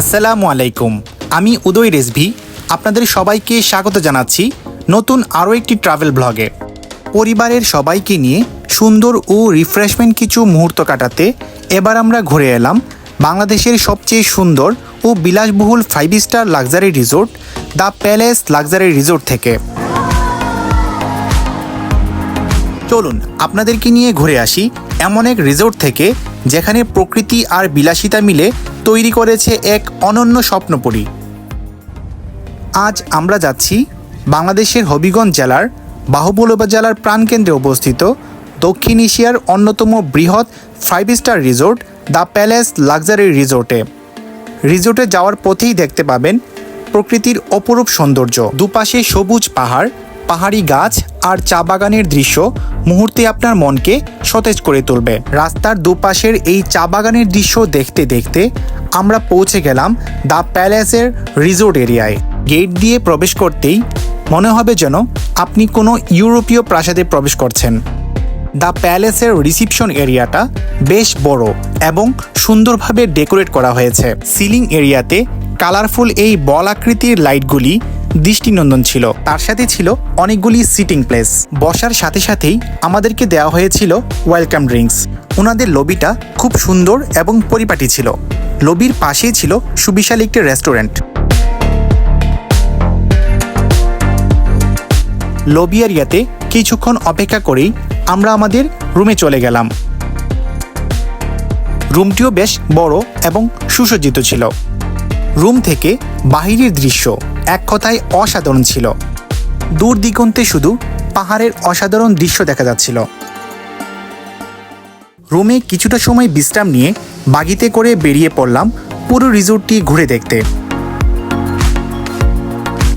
আসসালামু আলাইকুম। আমি উদয় রেসভি আপনাদের সবাইকে স্বাগত জানাচ্ছি নতুন আরও একটি ট্রাভেল ব্লগে। পরিবারের সবাইকে নিয়ে সুন্দর ও রিফ্রেশমেন্ট কিছু মুহূর্ত কাটাতে এবার আমরা ঘুরে এলাম বাংলাদেশের সবচেয়ে সুন্দর ও বিলাসবহুল five star luxury resort the palace luxury resort থেকে। চলুন, আপনাদেরকে নিয়ে ঘুরে আসি এমন এক রিসোর্ট থেকে যেখানে প্রকৃতি আর বিলাসিতা মিলে তৈরি করেছে এক অনন্য স্বপ্নপুরী। আজ আমরা যাচ্ছি বাংলাদেশের হবিগঞ্জ জেলার বাহুবল উপজেলার প্রাণকেন্দ্রে অবস্থিত দক্ষিণ এশিয়ার অন্যতম বৃহৎ five star resort the palace luxury রিসোর্টে রিসোর্টে যাওয়ার পথেই দেখতে পাবেন প্রকৃতির অপরূপ সৌন্দর্য। দুপাশে সবুজ পাহাড়, পাহাড়ি গাছ আর চা বাগানের দৃশ্য মুহূর্তে আপনার মনকে সতেজ করে তুলবে। রাস্তার দুপাশের এই চা বাগানের দৃশ্য দেখতে দেখতে আমরা পৌঁছে গেলাম দ্য প্যালেসের রিসোর্ট এরিয়ায়। গেট দিয়ে প্রবেশ করতেই মনে হবে যেন আপনি কোনো ইউরোপীয় প্রাসাদে প্রবেশ করছেন। দ্য প্যালেসের রিসিপশন এরিয়াটা বেশ বড় এবং সুন্দরভাবে ডেকোরেট করা হয়েছে। সিলিং এরিয়াতে কালারফুল এই বল আকৃতির লাইটগুলি দৃষ্টিনন্দন ছিল। তার সাথে ছিল অনেকগুলি সিটিং প্লেস বসার সাথে সাথেই আমাদেরকে দেওয়া হয়েছিল ওয়েলকাম ড্রিঙ্কস ওনাদের লবিটা খুব সুন্দর এবং পরিপাটি ছিল। লবির পাশেই ছিল সুবিশাল একটি রেস্টুরেন্ট লবি এরিয়াতে কিছুক্ষণ অপেক্ষা করেই আমরা আমাদের রুমে চলে গেলাম। রুমটিও বেশ বড় এবং সুসজ্জিত ছিল। রুম থেকে বাহিরের দৃশ্য। এক কথায় অসাধারণ ছিল। দূর দিগন্তে শুধু পাহাড়ের অসাধারণ দৃশ্য দেখা যাচ্ছিল। রুমে কিছুটা সময় বিশ্রাম নিয়ে বাগিতে করে বেরিয়ে পড়লাম পুরো রিসোর্টটি ঘুরে দেখতে।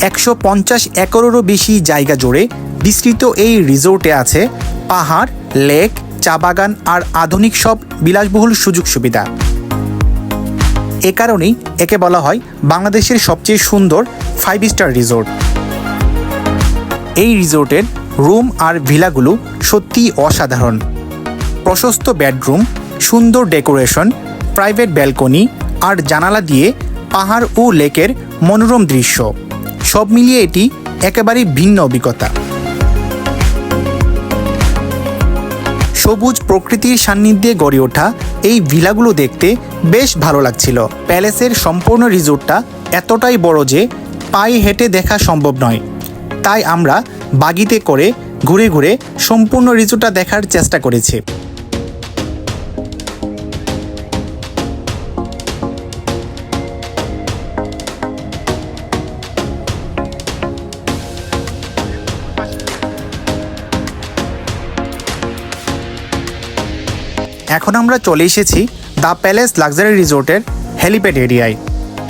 একশো পঞ্চাশ একরেরও বেশি জায়গা জুড়ে বিস্তৃত এই রিসোর্টে আছে পাহাড়, লেক, চা বাগান আর আধুনিক সব বিলাসবহুল সুযোগ সুবিধা। এ কারণেই একে বলা হয় বাংলাদেশের সবচেয়ে সুন্দর ফাইভ স্টার রিসোর্ট। এই রিসোর্টের রুম আর ভিলাগুলো সত্যিই অসাধারণ। প্রশস্ত বেডরুম, সুন্দর ডেকোরেশন, প্রাইভেট ব্যালকনি আর জানালা দিয়ে পাহাড় ও লেকের মনোরম দৃশ্য। সব মিলিয়ে এটি একেবারেই ভিন্ন অভিজ্ঞতা। সবুজ প্রকৃতির সান্নিধ্যে গড়ে ওঠা এই ভিলাগুলো দেখতে বেশ ভালো লাগছিল। প্যালেসের সম্পূর্ণ রিসোর্টটা এতটাই বড় যে পায়ে হেঁটে দেখা সম্ভব নয়। তাই আমরা বাগিতে করে ঘুরে ঘুরে সম্পূর্ণ রিসোর্টটা দেখার চেষ্টা করেছি। এখন আমরা চলে এসেছি দ্য প্যালেস লাক্সারি রিসোর্টের হেলিপ্যাড এরিয়ায়।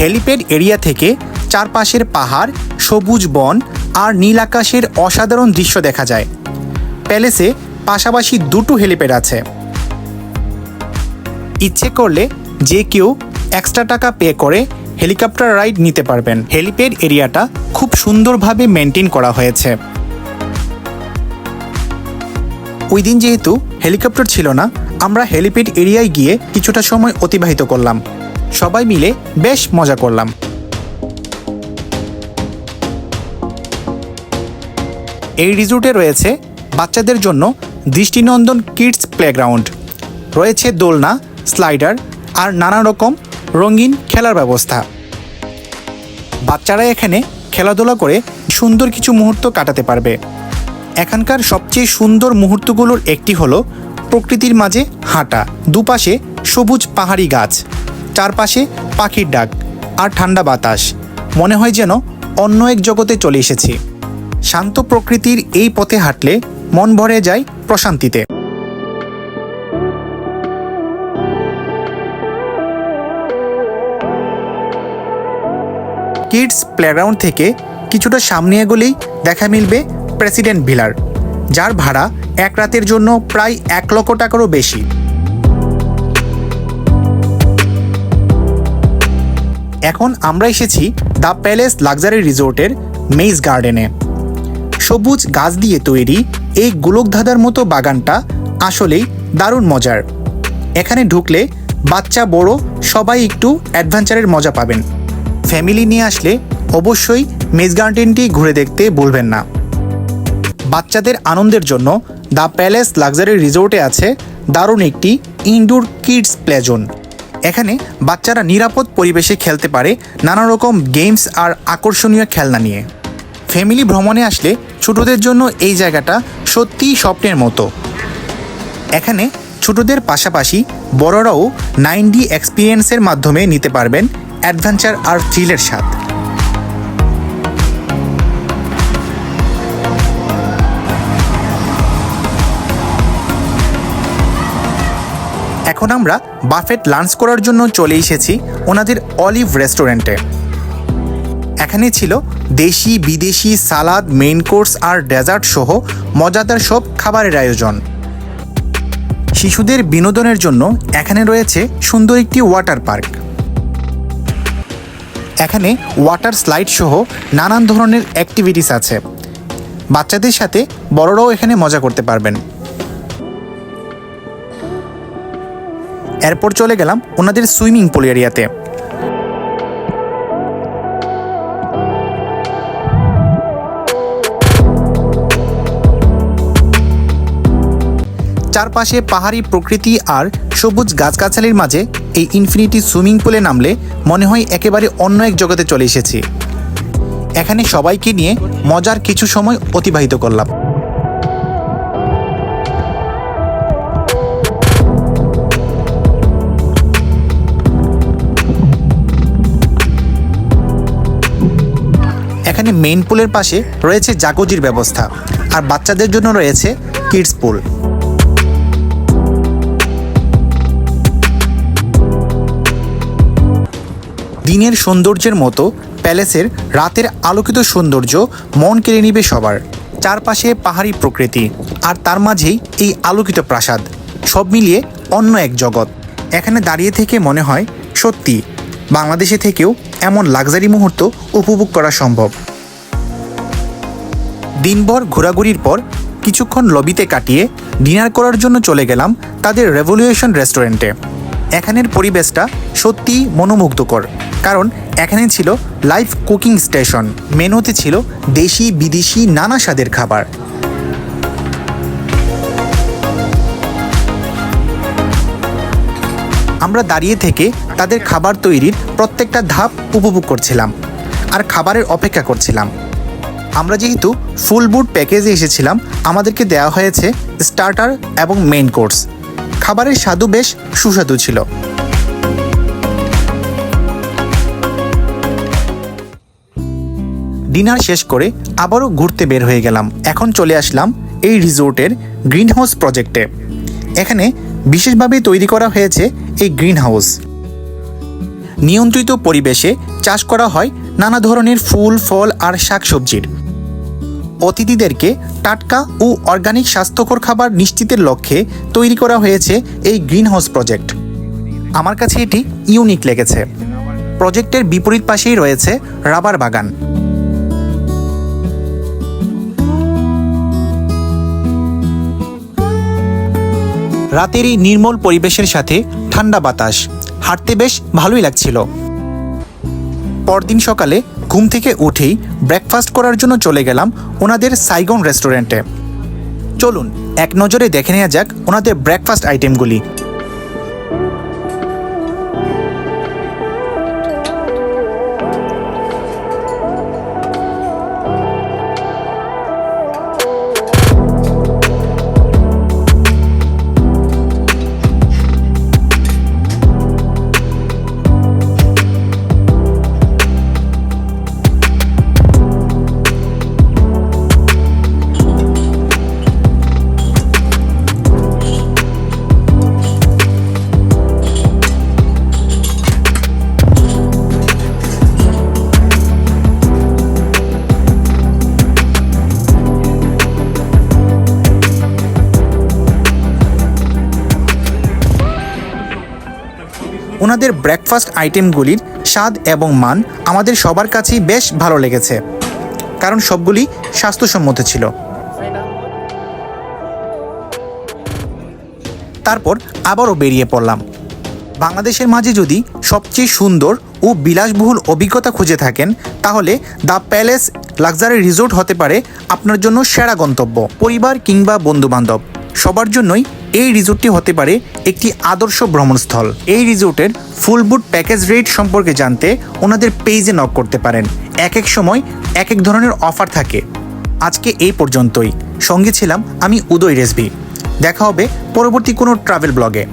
হেলিপ্যাড এরিয়া থেকে চারপাশের পাহাড়, সবুজ বন আর নীল আকাশের অসাধারণ দৃশ্য দেখা যায়। প্যালেসে পাশাপাশি দুটো হেলিপ্যাড আছে। ইচ্ছে করলে যে কেউ এক্সট্রা টাকা পে করে হেলিকপ্টার রাইড নিতে পারবেন। হেলিপ্যাড এরিয়াটা খুব সুন্দরভাবে মেনটেন করা হয়েছে। ওই দিন যেহেতু হেলিকপ্টার ছিল না, আমরা হেলিপ্যাড এরিয়ায় গিয়ে কিছুটা সময় অতিবাহিত করলাম। সবাই মিলে বেশ মজা করলাম। এই রিসোর্টে রয়েছে বাচ্চাদের জন্য দৃষ্টিনন্দন কিডস প্লেগ্রাউন্ড, রয়েছে দোলনা, স্লাইডার আর নানা রকম রঙিন খেলার ব্যবস্থা। বাচ্চারা এখানে খেলাধুলা করে সুন্দর কিছু মুহূর্ত কাটাতে পারবে। এখানকার সবচেয়ে সুন্দর মুহূর্তগুলোর একটি হলো প্রকৃতির মাঝে হাঁটা। দুপাশে সবুজ পাহাড়ি গাছ, চারপাশে পাখির ডাক আর ঠান্ডা বাতাস। মনে হয় যেন অন্য এক জগতে চলে এসেছি। শান্ত প্রকৃতির এই পথে হাঁটলে মন ভরে যায় প্রশান্তিতে। কিডস প্লেগ্রাউন্ড থেকে কিছুটা সামনে এগোলেই দেখা মিলবে প্রেসিডেন্ট ভিলার, যার ভাড়া এক রাতের জন্য প্রায় এক লক্ষ টাকারও বেশি। এখন আমরা এসেছি দ্য প্যালেস লাক্সারি রিসোর্টের মেইজ গার্ডেনে। সবুজ গাছ দিয়ে তৈরি এই গোলকধাঁধার মতো বাগানটা আসলেই দারুণ মজার। এখানে ঢুকলে বাচ্চা, বড় সবাই একটু অ্যাডভেঞ্চারের মজা পাবেন। ফ্যামিলি নিয়ে আসলে অবশ্যই মেজ গার্ডেনটি ঘুরে দেখতে ভুলবেন না। বাচ্চাদের আনন্দের জন্য দ্য প্যালেস লাক্সারি রিসোর্টে আছে দারুণ একটি ইনডোর কিডস প্লেজোন এখানে বাচ্চারা নিরাপদ পরিবেশে খেলতে পারে নানা রকম গেমস আর আকর্ষণীয় খেলনা নিয়ে। ফ্যামিলি ভ্রমণে আসলে ছোটদের জন্য এই জায়গাটা সত্যিই স্বপ্নের মতো। এখানে ছোটদের পাশাপাশি বড়রাও নাইন ডি এক্সপিরিয়েন্সের মাধ্যমে নিতে পারবেন অ্যাডভেঞ্চার আর থ্রিলের স্বাদ। এখন আমরা বাফেট লাঞ্চ করার জন্য চলে এসেছি ওনাদের অলিভ রেস্টুরেন্টে। এখানে ছিল দেশি, বিদেশি, সালাদ মেইন কোর্স আর ডেজার্ট সহ মজাদার সব খাবারের আয়োজন। শিশুদের বিনোদনের জন্য এখানে রয়েছে সুন্দর একটি ওয়াটার পার্ক এখানে ওয়াটার স্লাইড সহ নানান ধরনের অ্যাক্টিভিটিস আছে। বাচ্চাদের সাথে বড়রাও এখানে মজা করতে পারবেন। এরপর চলে গেলাম ওনাদের সুইমিং পুল এরিয়াতে চারপাশে পাহাড়ি প্রকৃতি আর সবুজ গাছগাছালির মাঝে এই ইনফিনিটি সুইমিং পুলে নামলে মনে হয় একেবারে অন্য এক জগতে চলে এসেছি। এখানে সবাইকে নিয়ে মজার কিছু সময় অতিবাহিত করলাম। এখানে মেইন পুলের পাশে রয়েছে জাগজির ব্যবস্থা, আর বাচ্চাদের জন্য রয়েছে কিডস পুল দিনের সৌন্দর্যের মতো প্যালেসের রাতের আলোকিত সৌন্দর্য মন কেড়ে নিবে সবার। চারপাশে পাহাড়ি প্রকৃতি, আর তার মাঝেই এই আলোকিত প্রাসাদ। সব মিলিয়ে অন্য এক জগৎ। এখানে দাঁড়িয়ে থেকে মনে হয় সত্যি, বাংলাদেশে থেকেও এমন লাক্সারি মুহূর্ত উপভোগ করা সম্ভব। দিনভর ঘোরাঘুরির পর কিছুক্ষণ লবিতে কাটিয়ে ডিনার করার জন্য চলে গেলাম তাদের রেভলিউশন রেস্টুরেন্টে। এখানের পরিবেশটা সত্যিই মনোমুগ্ধকর। কারণ এখানে ছিল লাইভ কুকিং স্টেশন মেনুতে ছিল দেশি, বিদেশি, নানা স্বাদের খাবার। আমরা দাঁড়িয়ে থেকে তাদের খাবার তৈরির প্রত্যেকটা ধাপ উপভোগ করছিলাম আর খাবারের অপেক্ষা করছিলাম। আমরা যেহেতু ফুল বুট প্যাকেজে এসেছিলাম, আমাদেরকে দেওয়া হয়েছে স্টার্টার এবং মেইন কোর্স খাবারের স্বাদু বেশ সুস্বাদু ছিল। ডিনার শেষ করে আবারও ঘুরতে বের হয়ে গেলাম। এখন চলে আসলাম এই রিসোর্টের গ্রিন হাউস প্রজেক্টে। এখানে বিশেষভাবে তৈরি করা হয়েছে এই গ্রিন হাউস নিয়ন্ত্রিত পরিবেশে চাষ করা হয় নানা ধরনের ফুল, ফল আর শাকসবজির। অতিথিদেরকে টাটকা ও অর্গানিক স্বাস্থ্যকর খাবার নিশ্চিতের লক্ষ্যে তৈরি করা হয়েছে এই গ্রিন হাউস প্রজেক্ট। আমার কাছে এটি ইউনিক লেগেছে। প্রজেক্টের বিপরীত পাশেই রয়েছে রাবার বাগান। রাতের এই নির্মল পরিবেশের সাথে ঠান্ডা বাতাস। হাঁটতে বেশ ভালোই লাগছিল। পরদিন সকালে ঘুম থেকে উঠেই ব্রেকফাস্ট করার জন্য চলে গেলাম ওনাদের সাইগন রেস্টুরেন্টে চলুন, এক নজরে দেখে নেওয়া যাক ওনাদের ব্রেকফাস্ট আইটেমগুলি ওনাদের ব্রেকফাস্ট আইটেমগুলির স্বাদ এবং মান আমাদের সবার কাছেই বেশ ভালো লেগেছে। কারণ সবগুলি স্বাস্থ্যসম্মত ছিল। তারপর আবারও বেরিয়ে পড়লাম। বাংলাদেশের মাঝে যদি সবচেয়ে সুন্দর ও বিলাসবহুল অভিজ্ঞতা খুঁজে থাকেন, তাহলে দ্য প্যালেস লাক্সারি রিসোর্ট হতে পারে আপনার জন্য সেরা গন্তব্য। পরিবার কিংবা বন্ধুবান্ধব, সবার জন্যই এই রিসোর্টটি হতে পারে একটি আদর্শ ভ্রমণস্থল। এই রিসোর্টের ফুল বুট প্যাকেজ রেট সম্পর্কে জানতে ওনাদের পেজে নক করতে পারেন। এক এক সময় এক এক ধরনের অফার থাকে। আজকে এই পর্যন্তই। সঙ্গে ছিলাম আমি উদয় রেসবি দেখা হবে পরবর্তী কোনো ট্রাভেল ব্লগে।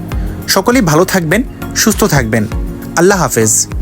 সকলেই ভালো থাকবেন, সুস্থ থাকবেন। আল্লাহ হাফেজ।